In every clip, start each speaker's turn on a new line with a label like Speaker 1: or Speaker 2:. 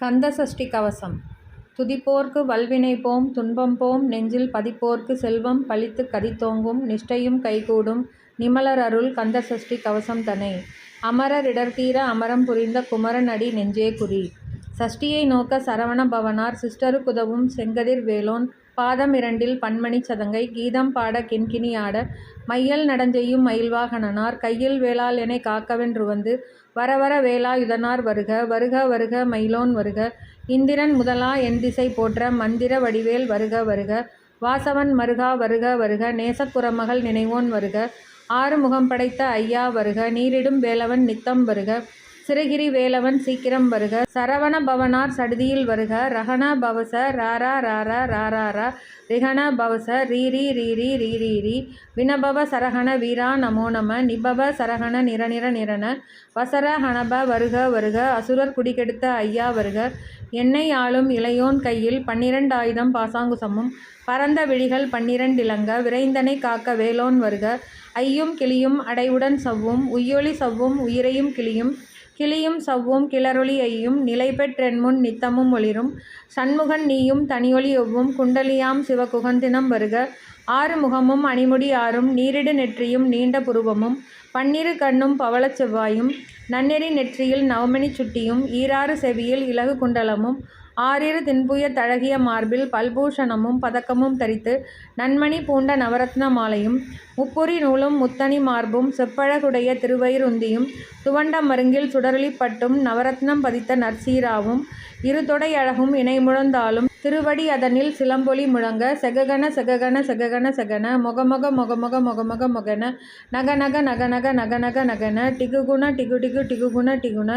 Speaker 1: கந்த சஷ்டி கவசம். துதிப்போர்க்கு வல்வினை போம் துன்பம் போம் நெஞ்சில் பதிப்போர்க்கு செல்வம் பழித்து கதித்தோங்கும் நிஷ்டையும் கைகூடும் நிமலர் அருள் கந்த சஷ்டி கவசம் தனை. அமரர் இடர்தீர அமரம் புரிந்த குமரன் அடி நெஞ்சே குறி. சஷ்டியை நோக்க சரவண பவனார் சிஸ்டருக்குதவும் செங்கதிர் வேலோன். பாதம் இரண்டில் பன்மணி சதங்கை கீதம் பாட கிண்கிணி ஆட. மையல் நடஞ்செய்யும் மயில்வாகனனார் கையில் வேலால் எனைக் வர வரவர வேலாயுதனார் வருக வருக வருக மயிலோன் வருக. இந்திரன் முதலா எண்திசை போற்ற மந்திர வடிவேல் வருக வருக. வாசவன் மருகா வருக வருக நேசக்குரமகள் நினைவோன் வருக. ஆறு முகம் படைத்த ஐயா வருக நீரிடும் வேலவன் நித்தம் வருக. சிறுகிரி வேலவன் சீக்கிரம் வருக. சரவண பவனார் சடுதியில் வருக. ரஹண பவச ராரா ராரா ராராரா ரிஹண பவச ரீரி ரீரி ரீரீரி வினபவ சரஹண வீரா நமோ நம. நிபவ சரஹண நிரநிர நிரண. வசர ஹணப வருக வருக. அசுரர் குடிகெடுத்த ஐயா வருக. என்னை ஆளும் இளையோன் கையில் பன்னிரண்டாயுதம் பாசாங்குசமும். பரந்த விழிகள் பன்னிரண்டிலங்க விரைந்தனை காக்க வேலோன் வருக. ஐயும் கிளியும் அடைவுடன் சவ்வும். உய்யொலி சவ்வும். உயிரையும் கிளியும். கிளியும் சவ்வும் கிளரொளி ஐயும் நிலைபெற்றென்முன் நித்தமும் ஒளிரும். சண்முகன் நீயும் தனியொளி ஒவ்வும் குண்டலியாம் சிவகுகந்தினம் வருக. ஆறு முகமும் அணிமுடி ஆறும் நீரிடு நெற்றியும் நீண்ட புருவமும். பன்னிரு கண்ணும் பவளச் செவ்வாயும். நன்னெறி நெற்றியில் நவமணிச் சுட்டியும். ஈராறு செவியில் இலகு குண்டலமும். ஆறிரு தின்புய தழகிய மார்பில் பல்பூஷணமும் பதக்கமும் தரித்து நன்மணி பூண்ட நவரத்ன மாலையும் முப்புரி நூலும் முத்தனி மார்பும் செப்பழகுடைய திருவயிறுந்தியும் துவண்ட மருங்கில் சுடரொளிப்பட்டும் நவரத்னம் பதித்த நற்சீராவும் இரு தொடை அழகும் இணைமுழந்தாலும் திருவடி அதனில் சிலம்பொலி முழங்க செககன செககன செககன செகன மொகமொக மொகமொக மொகமொக மொகன நக நக நக நக நக நக நகன டிகுகுண டிகு டிகு டிகுகுண டிகுண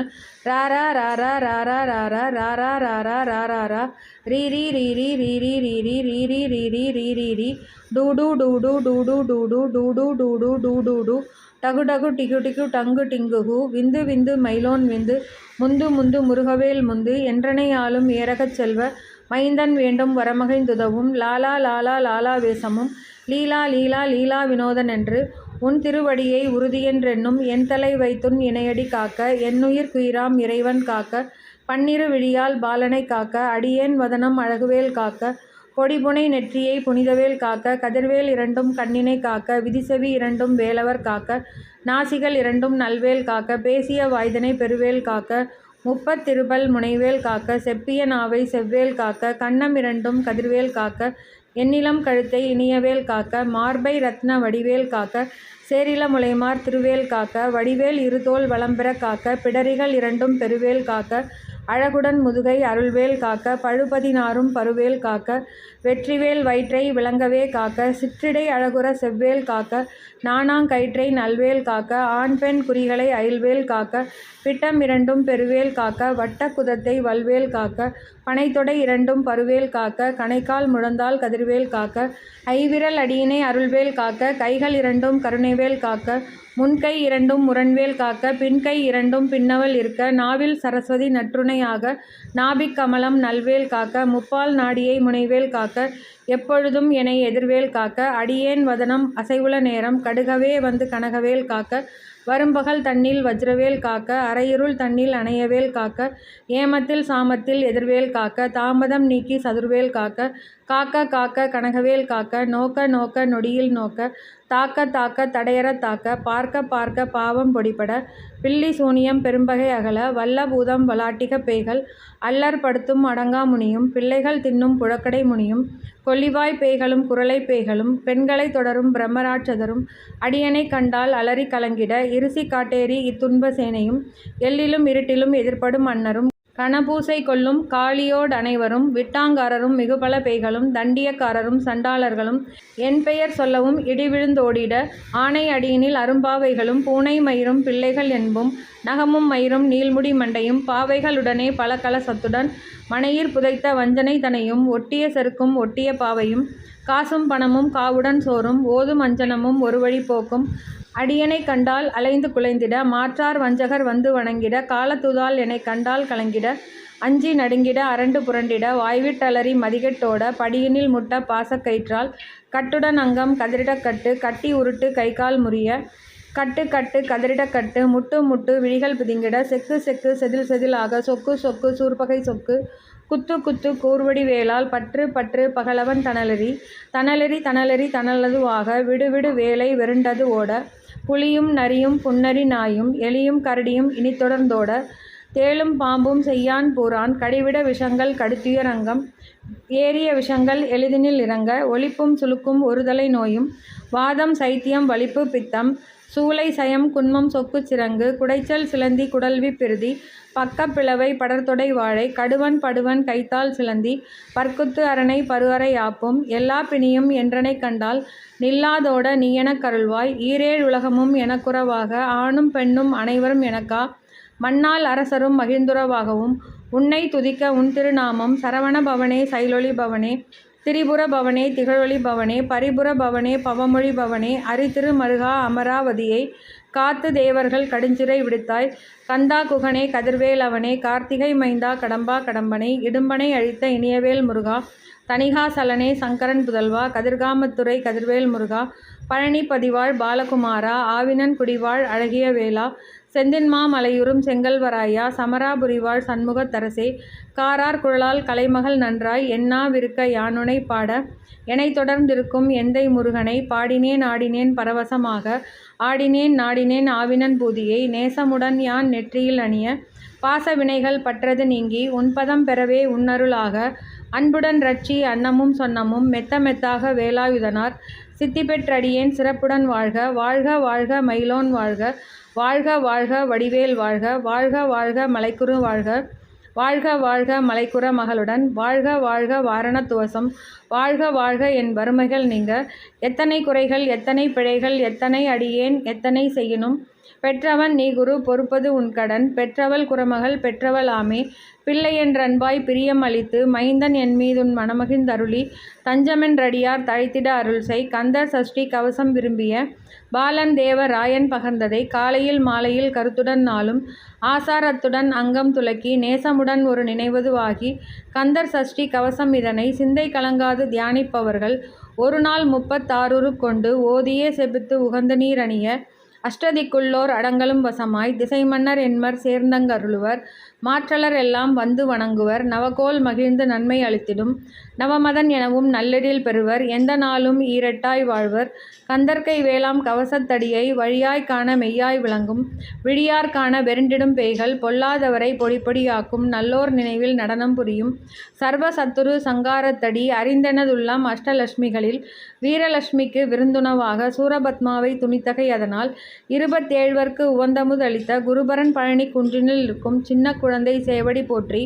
Speaker 1: ராரா ராரா ராரா ராரா ராரா ராரா ரா ரீரி ரீரி ரீரி ரீரி ரீரி ரீரி ரீ டூடு டூடு டூடு டூடு டூடு டூடு டூடூடு டகு டகு டிகு டிகு டங்கு டிங்குகு விந்து விந்து மைலோன் விந்து முந்து முந்து முருகவேல் முந்து என்றனை ஆளும் ஏரகச் செல்வ மைந்தன் வேண்டும் வரமகைந்துதவும் லாலா லாலா லாலா வேசமும் லீலா லீலா லீலா வினோதன் என்று உன் திருவடியை உறுதியென்றென்னும் என் தலை வைத்துன் இணையடி காக்க என்னுயிர் குயிராம் இறைவன் காக்க பன்னிரு விழியால் பாலனை காக்க அடியேன் வதனம் அழகுவேல் காக்க பொடிபுனை நெற்றியை புனிதவேல் காக்க கதிர்வேல் இரண்டும் கண்ணினை காக்க விதிசெவி இரண்டும் வேலவர் காக்க நாசிகள் இரண்டும் நல்வேல் காக்க பேசிய வாய்தனை பெருவேல் காக்க முப்பத்திருபல் முனைவேல் காக்க செப்பிய நாவை செவ்வேல் காக்க கன்னம் இரண்டும் கதிர்வேல் காக்க எண்ணிலம் கழுத்தை இனியவேல் காக்க மார்பை ரத்ன வடிவேல் காக்க சேரில முலைமார் திருவேல் காக்க வடிவேல் இருதோல் வளம்பெற காக்க பிடரிகள் இரண்டும் பெருவேல் காக்க அழகுடன் முதுகை அருள்வேல் காக்க பழுபதினாரும் பருவேல் காக்க வெற்றிவேல் வயிற்றை விளங்கவே காக்க சிற்றிடை அழகுற செவ்வேல் காக்க நாணாங்கயிற்றை நல்வேல் காக்க ஆண் பெண் குறிகளை அயில்வேல் காக்க பிட்டம் இரண்டும் பெருவேல் காக்க வட்ட குதத்தை வல்வேல் காக்க பனைத்தொடை இரண்டும் பருவேல் காக்க கணைக்கால் முழந்தால் கதிர்வேல் காக்க ஐவிரல் அடியினை அருள்வேல் காக்க கைகள் இரண்டும் கருணைவேல் காக்க முன்கை இரண்டும் முரண்வேல் காக்க பின்கை இரண்டும் பின்னவல் இருக்க நாவில் சரஸ்வதி நற்றுணையாக நாபிக் கமலம் நல்வேல் காக்க முப்பால் நாடியை முனைவேல் காக்க எப்பொழுதும் என்னை எதிர்வேல் காக்க அடியேன் வதனம் அசைவுல நேரம் கடுகவே வந்து கனகவேல் காக்க வரும்பகல் தண்ணில் வஜ்ரவேல் காக்க அரையிருள் தண்ணில் அணையவேல் காக்க ஏமத்தில் சாமத்தில் எதிர்வேல் காக்க தாமதம் நீக்கி சதுர்வேல் காக்க காக்க காக்க கனகவேல் காக்க நோக்க நோக்க நொடியில் நோக்க தாக்க தாக்க தடையற தாக்க பார்க்க பார்க்க பாவம் பொடிபட பில்லி சூனியம் பெரும்பகை அகல வல்ல பூதம் வலாட்டிக பேய்கள் அல்லர் படுத்தும் அடங்கா முனியும் பிள்ளைகள் தின்னும் புழக்கடை முனியும் கொல்லிவாய் பேய்களும் குரலை பேய்களும் பெண்களை தொடரும் பிரம்மராட்சதரும் அடியனை கண்டால் அலறி கலங்கிட இருசி காட்டேரி இத்துன்ப சேனையும் எல்லிலும் இருட்டிலும் எதிர்ப்படும் அன்னரும் கணபூசை கொள்ளும் காளியோடனைவரும் விட்டாங்காரரும் மிகுபல பேய்களும் தண்டியக்காரரும் சண்டாளர்களும் என் பெயர் சொல்லவும் இடிவிழுந்தோடிட ஆனை அடியினில் அரும்பாவைகளும் பூனை மயிரும் பிள்ளைகள் என்பும் நகமும் மயிரும் நீள்முடி மண்டையும் பாவைகளுடனே பல கலசத்துடன் மனையிற் புதைத்த வஞ்சனை தனையும் ஒட்டிய செருக்கும் ஒட்டிய பாவையும் காசும் பணமும் காவுடன் சோறும் ஓதும் அஞ்சனமும் ஒரு வழி போக்கும். அடியனை கண்டால் அலைந்து குலைந்திட மாற்றார் வஞ்சகர் வந்து வணங்கிட காலத்துதால் என்னை கண்டால் கலங்கிட அஞ்சி நடுங்கிட அரண்டு புரண்டிட வாய்விட்டலறி மதிகட்டோட படியினில் முட்ட பாசக்கயிற்றால் கட்டுடன் அங்கம் கதிரிடக்கட்டு கட்டி உருட்டு கைகால் முறிய கட்டு கட்டு கதறிடக்கட்டு முட்டு முட்டு விழிகள் பிதுங்கிட செக்கு செக்கு செதில் செதிலாக சொக்கு சொக்கு சூர்பகை சொக்கு குத்து குத்து கூர்வடி வேலால் பற்று பற்று பகலவன் தணலரி தணலரி தணலரி தணலதுவாக விடுவிடு வேலை வெருண்டது ஓட புலியும் நரியும் புன்னரி நாயும் எலியும் கரடியும் இனி தொடர்ந்தோட தேளும் பாம்பும் செய்யான் பூரான் கடிவிட விஷங்கள் கடுத்துயரங்கம் ஏறிய விஷங்கள் எளிதினில் இறங்க ஒளிப்பும் சுளுக்கும் ஒருதலை நோயும் வாதம் சைத்தியம் வலிப்பு பித்தம் சூலை சயம் குன்மம் சொக்கு சிறங்கு குடைச்சல் சிலந்தி குடல்வி பிருதி பக்கப்பிளவை படர்தொடை வாழை கடுவன் படுவன் கைத்தால் சிலந்தி பற்குத்து அரணை பருவறை ஆப்பும் எல்லாப் பிணியும் என்றனைக் கண்டால் நில்லாதோட நீயெனக் கருள்வாய் ஈரேழ் உலகமும் எனக்குறவாக ஆணும் பெண்ணும் அனைவரும் எனக்கா? மன்னால் அரசரும் மகிழ்ந்துறவாகவும் உன்னை துதிக்க உன் திருநாமம் சரவண பவனே சைலொளி பவனே திரிபுர பவனே திகழொளி பவனே பரிபுர பவனே பவமொழி பவனே அரிதிரு மருகா அமராவதியை காத்து தேவர்கள் கடுஞ்சிறை விடுத்தாய். கந்தா குகனே கதிர்வேலவனே கார்த்திகை மைந்தா கடம்பா கடம்பனை இடும்பனை அழித்த இனியவேல் முருகா தணிகாசலனே சங்கரன் புதல்வா கதிர்காமத்துறை கதிர்வேல் முருகா பழனி பதிவாள் பாலகுமாரா ஆவினன் குடிவாழ் அழகிய வேளா செந்தின்மா மலையுறும் செங்கல்வராயா சமராபுரிவாழ் சண்முகத்தரசே காரார் குழலால் கலைமகள் நன்றாய் என்னா விருக்க யானுனை பாட எனை தொடர்ந்திருக்கும் எந்தை முருகனை பாடினேன் ஆடினேன் பரவசமாக ஆடினேன் நாடினேன் ஆவினன் பூதியை நேசமுடன் யான் நெற்றியில் அணிய பாச வினைகள் பற்றது நீங்கி உன்பதம் பெறவே உன்னருளாக அன்புடன் ரட்சி அன்னமும் சொன்னமும் மெத்த மெத்தாக வேலாயுதனார். சித்தி பெற்றடியேன் சிறப்புடன் வாழ்க வாழ்க வாழ்க மயிலோன் வாழ்க வாழ்க வாழ்க வடிவேல் வாழ்க வாழ்க வாழ்க மலைக்குரு வாழ்க வாழ்க வாழ்க மலைக்குற மகளுடன் வாழ்க வாழ்க வாரண துவசம் வாழ்க வாழ்க என் வறுமைகள் நீங்க எத்தனை குறைகள் எத்தனை பிழைகள் எத்தனை அடியேன் எத்தனை செய்யணும் பெற்றவன் நீ குரு பொறுப்பது உன் கடன். பெற்றவள் குறமகள் பெற்றவள் ஆமே. பிள்ளை என்றன்பாய் பிரியம் அளித்து மைந்தன் என் மீதுன் மனமகிழ்ந்தருளி. தஞ்சமென்றடியார் தழைத்திட அருள் செய். கந்தர் சஷ்டி கவசம் விரும்பிய பாலன் தேவ ராயன் பகர்ந்ததை காலையில் மாலையில் கருத்துடன் நாளும் ஆசாரத்துடன் அங்கம் துலக்கி நேசமுடன் ஒரு நினைவதுவாகி கந்தர் சஷ்டி கவசம் இதனை சிந்தை கலங்காது தியானிப்பவர்கள் ஒரு நாள் முப்பத்தாறுரு கொண்டு ஓதியே செபித்து உகந்த நீர் அணிய அஷ்டதிக்குள்ளோர் அடங்கலும் வசமாய் திசை மன்னர் என்மர் சேர்ந்தங்கருளுவர். மாற்றலர் எல்லாம் வந்து வணங்குவர். நவகோல் மகிழ்ந்து நன்மை அளித்திடும். நவமதன் எனவும் நல்லெழில் பெறுவர். எந்த நாளும் ஈரட்டாய் வாழ்வர். கந்தர்க்கை வேளாம் கவசத்தடியை வழியாய் காண மெய்யாய் விளங்கும். விழியார் காண வெருண்டிடும் பேய்கள் பொல்லாதவரை பொடிப்பொடியாக்கும் நல்லோர் நினைவில் நடனம் புரியும். சர்வ சத்துரு சங்காரத்தடி அறிந்தெனதுள்ளம் அஷ்டலட்சுமிகளில். வீரலட்சுமிக்கு விருந்துணவாக சூரபத்மாவை துணித்தகை அதனால். இருபத்தேழ்வர்க்கு உவந்தமுதளித்த குருபரன் பழனி குன்றினில் இருக்கும் சின்ன குழந்தை சேவடி போற்றி.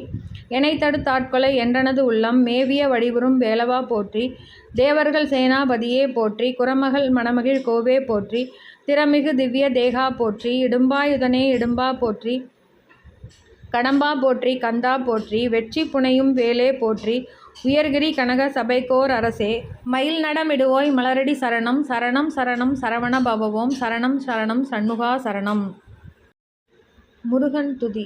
Speaker 1: என்னை தடுத்தாட்கொலை என்றனது உள்ளம். மேவிய வடிவுறும் வேலவா போற்றி. தேவர்கள் சேனாபதியே போற்றி. குரமகள் மணமகிழ் கோவே போற்றி. திறமிகு திவ்ய தேகா போற்றி. இடும்பாயுதனே இடும்பா போற்றி. கடம்பா போற்றி. கந்தா போற்றி. வெற்றி புனையும் வேலே போற்றி. உயர்கிரி கனக சபைக்கோர் அரசே. மயில் நடமிடுவோய் மலரடி சரணம். சரணம் சரணம் சரவண பவவோம். சரணம் சரணம் சண்முகா சரணம். முருகன் துதி.